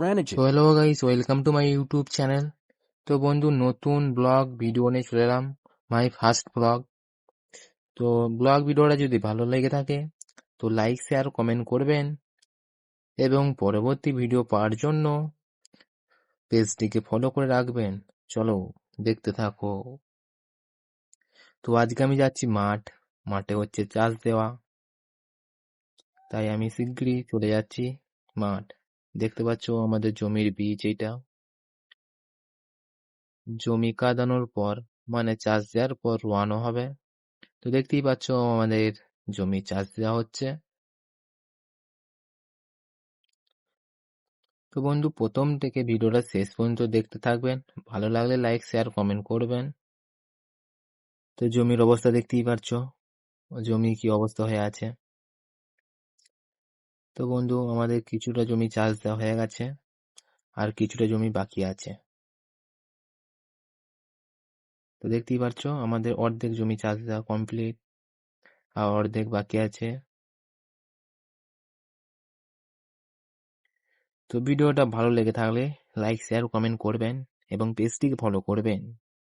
তো hello guys welcome to my YouTube channel তো বন্ধু, নতুন ব্লগ ভিডিও নিয়ে চলে এলাম মাই ফার্স্ট ব্লগ তো ব্লগ ভিডিওটা যদি ভালো লেগে থাকে, তো লাইক শেয়ার কমেন্ট করবেন। এবং পরবর্তী ভিডিও পাওয়ার জন্য পেজটিকে ফলো করে রাখবেন। চলো, দেখতে থাকো। তো আজকে আমি যাচ্ছি মাঠ। মাঠে হচ্ছে চাষ দেওয়া। তাই আমি শিগগিরই চলে যাচ্ছি মাঠ। দেখতে পাচ্ছ আমাদের জমির বীজ এইটা। জমি কাদানোর পর মানে চাষ দেওয়ার পর রোয়ানো হবে। তো দেখতেই পাচ্ছ আমাদের জমি চাষ দেওয়া হচ্ছে। তো বন্ধু, প্রথম থেকে ভিডিওটা শেষ পর্যন্ত দেখতে থাকবেন। ভালো লাগলে লাইক শেয়ার কমেন্ট করবেন। তো জমির অবস্থা দেখতেই পাচ্ছ। জমি কি অবস্থা হয়ে আছে। তো বন্ধু, আমাদের কিছুটা জমি চাষ দেওয়া হয়ে গেছে, আর কিছুটা জমি বাকি আছে। তো দেখতেই পাচ্ছ আমাদের অর্ধেক জমি চাষ দেওয়া কমপ্লিট আর অর্ধেক বাকি আছে। তো ভিডিওটা ভালো লেগে থাকলে লাইক শেয়ার কমেন্ট করবেন এবং পেজটিকে ফলো করবেন।